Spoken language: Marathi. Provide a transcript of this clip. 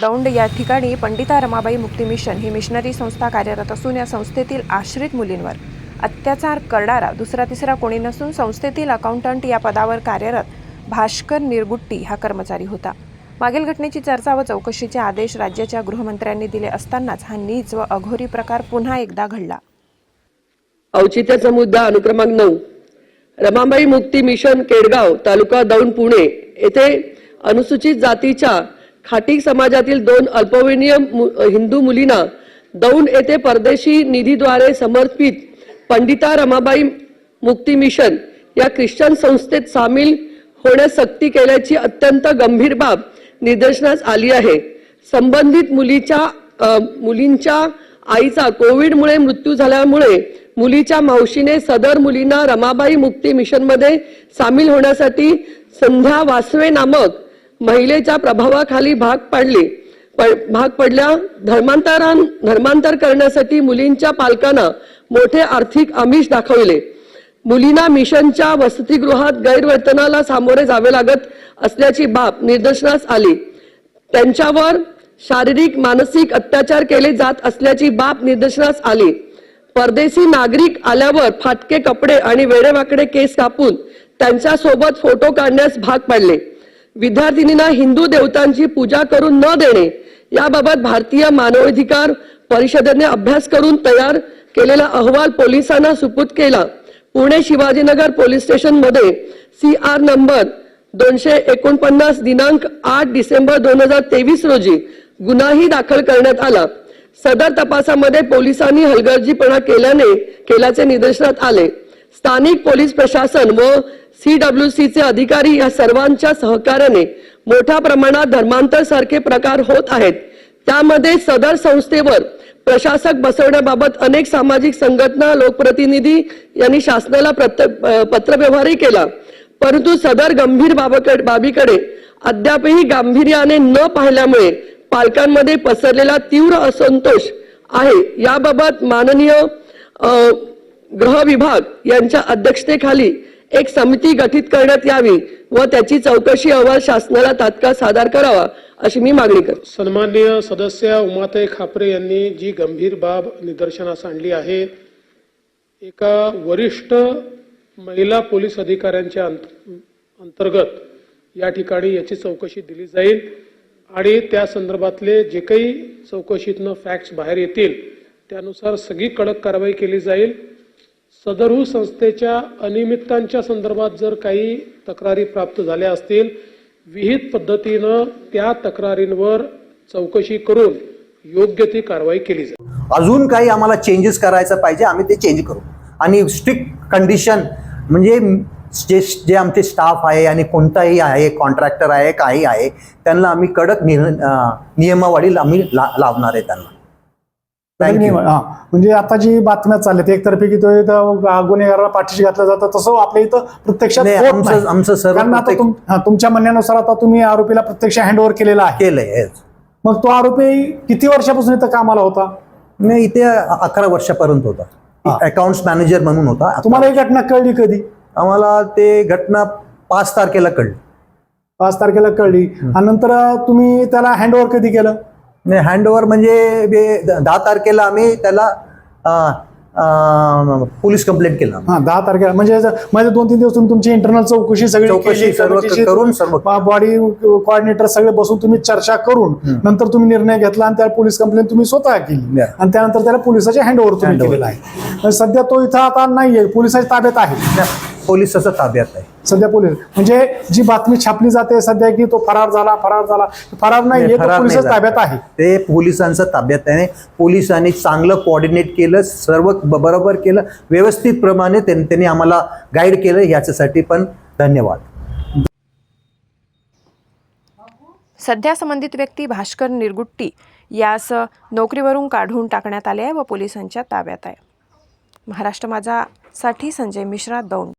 दौंड या ठिकाणी पंडिता रमाबाई मुक्ती मिशन ही मिशनरी संस्था कार्यरत असून या संस्थेतील आश्रित मुलींवर अत्याचार करणारा दुसरा तिसरा कोणी नसून संस्थेतील अकाउंटंट या पदावर कार्यरत भास्कर निरगुट्टी हा कर्मचारी होता. मागील घटनेची चर्चा व चौकशीचे आदेश राज्याच्या गृहमंत्र्यांनी दिले असतानाच हा नीच व अघोरी प्रकार पुन्हा एकदा घडला. औचित्याचा मुद्दा अनुक्रमांक नऊ. रमाबाई मुक्ती मिशन केडगाव तालुका दौंड पुणे येथे अनुसूचित जातीच्या खाटी समाजातील दोन अल्पवयीन मु- हिंदू मुलींना दौंड येथे परदेशी निधीद्वारे समर्पित पंडिता रमाबाई मुक्ती मिशन या ख्रिश्चन संस्थेत सामील होण्यास सक्ती केल्याची अत्यंत गंभीर बाब निदर्शनास आली आहे. संबंधित मुलीच्या मुलींच्या आईचा कोविडमुळे मृत्यू झाल्यामुळे मुलीच्या मावशीने सदर मुलींना रमाबाई मुक्ती मिशनमध्ये सामील होण्यासाठी संध्या वासवे नामक महिलेच्या प्रभावाखाली भाग पाडले. प- भाग पडल्या धर्मांतरान धर्मांतर करण्यासाठी मुलींच्या पालकांना मोठे आर्थिक आमिष दाखवले. मुलींना मिशनच्या वसतिगृहात गैरवर्तनाला सामोरे जावे लागत असल्याची बाब निदर्शनास आली. त्यांच्यावर शारीरिक मानसिक अत्याचार केले जात असल्याची बाब निदर्शनास आली. परदेशी नागरिक आल्यावर फाटके कपडे आणि वेडेवाकडे केस कापून त्यांच्यासोबत फोटो काढण्यास भाग पाडले. विद्यार्थिनींना हिंदू देवतांची पूजा करून न देणे याबाबत भारतीय मानवाधिकार परिषदेने अभ्यास करून तयार केलेला अहवाल पोलिसांना सुपूत केला. पुणे शिवाजीनगर पोलीस स्टेशनमध्ये सी आर नंबर दोनशे एकोणपन्नास दिनांक आठ डिसेंबर दोन हजार तेवीस रोजी गुन्हाही दाखल करण्यात आला. सदर तपासामध्ये पोलिसांनी हलगर्जीपणा केल्याने केल्याचे निदर्शनात आले. स्थानिक पोलीस प्रशासन व सी सीचे अधिकारी या सर्वांच्या सहकार्याने मोठ्या प्रमाणात धर्मांतर सारखे प्रकार होत आहेत. त्यामध्ये सदर संस्थेवर प्रशासक बसवण्याबाबत अनेक सामाजिक संघटना लोकप्रतिनिधी यांनी शासनाला प्रत्य- पत्रव्यवहारही केला. परंतु सदर गंभीर बाबाकडे बाबीकडे अद्यापही गांभीर्याने न पाहिल्यामुळे पालकांमध्ये पसरलेला तीव्र असंतोष आहे. याबाबत माननीय गृह विभाग यांच्या अध्यक्षतेखाली एक समिती गठीत करण्यात यावी व त्याची चौकशी अहवाल शासनाला तात्काळ सादर करावा अशी मी मागणी करतो. सन्माननीय सदस्य उमाताई खापरे यांनी जी गंभीर बाब निदर्शनास आणली आहे एका वरिष्ठ महिला पोलीस अधिकाऱ्यांच्या अंत- अंतर्गत या ठिकाणी याची चौकशी दिली जाईल आणि त्या संदर्भातले जे काही चौकशीतनं फॅक्ट्स बाहेर येतील त्यानुसार सगळी कडक कारवाई केली जाईल. सदरहू संस्थेच्या अनियमिततांच्या संदर्भात जर काही तक्रारी प्राप्त झाल्या असतील विहित पद्धतीनं त्या तक्रारींवर चौकशी करून योग्य ती कारवाई केली जाईल. अजून काही आम्हाला चेंजेस करायचं पाहिजे आम्ही ते चेंज करू. आणि स्ट्रिक्ट कंडिशन म्हणजे जे जे आमचे स्टाफ आहे आणि कोणताही आहे कॉन्ट्रॅक्टर आहे काही आहे त्यांना आम्ही कडक निय- आम्ही ला- लावणार आहे त्यांना. हा. म्हणजे आता जी बातम्या चालल्यात एकतर्फी की तो गुन्हेगाराला पाठीशी घातलं जातं तसं आपल्या इथं प्रत्यक्षात होत आमचं- आता हा, तुमच्या म्हणण्यानुसार आता तुम्ही आरोपीला प्रत्यक्ष हँडओव्हर केलेला आहे. केलंय. मग तो आरोपी किती वर्षापासून इथं कामाला होता? नाही इथे अकरा वर्षापर्यंत होता. अकाउंट्स मॅनेजर म्हणून होता. तुम्हाला ही घटना कळली कधी? आम्हाला ते घटना पाच तारखेला कळली. पाच तारखेला कळली. आणि नंतर तुम्ही त्याला हँडओव्हर कधी केलं? नाही हँडओव्हर म्हणजे दहा तारखेला आम्ही त्याला पोलीस कंप्लेंट केला. हा दहा तारखेला. म्हणजे जर- म्हणजे दोन तीन दिवस तुम्ही तुमची इंटरनल चौकशी सगळी चौकशी करून सर्व बॉडी कोऑर्डिनेटर सगळे बसून तुम्ही चर्चा करून नंतर तुम्ही निर्णय घेतला आणि त्या पोलीस कंप्लेंट तुम्ही स्वतः केली. आणि त्यानंतर त्याला पोलिसाचे हँडओव्हर तुम्ही Handover. केलेला आहे. सध्या तो इथं आता नाहीये पोलिसाच्या ताब्यात आहे. पोलिसाच्या ताब्यात आहे. सध्या पोलीस म्हणजे जी बातमी छापली जाते सध्या की तो फरार झाला फरार झाला. फरार नाहीये तो फरार नाही पोलिसाच्या. ताब्यात आहे. ते पोलिसांच्या ताब्यात आहे. पोलिसांनी चांगलं कोऑर्डिनेट केलं सर्व ब- बरोबर केलं व्यवस्थित प्रमाणे त्यां- त्यांनी आम्हाला गाईड केलं याच्यासाठी पण धन्यवाद. सध्या संबंधित व्यक्ती भास्कर निरगुट्टी यास नोकरीवरून काढून टाकण्यात आले आहे व पोलिसांच्या ताब्यात आहे. महाराष्ट्र माझासाठी संजय मिश्रा दौंड.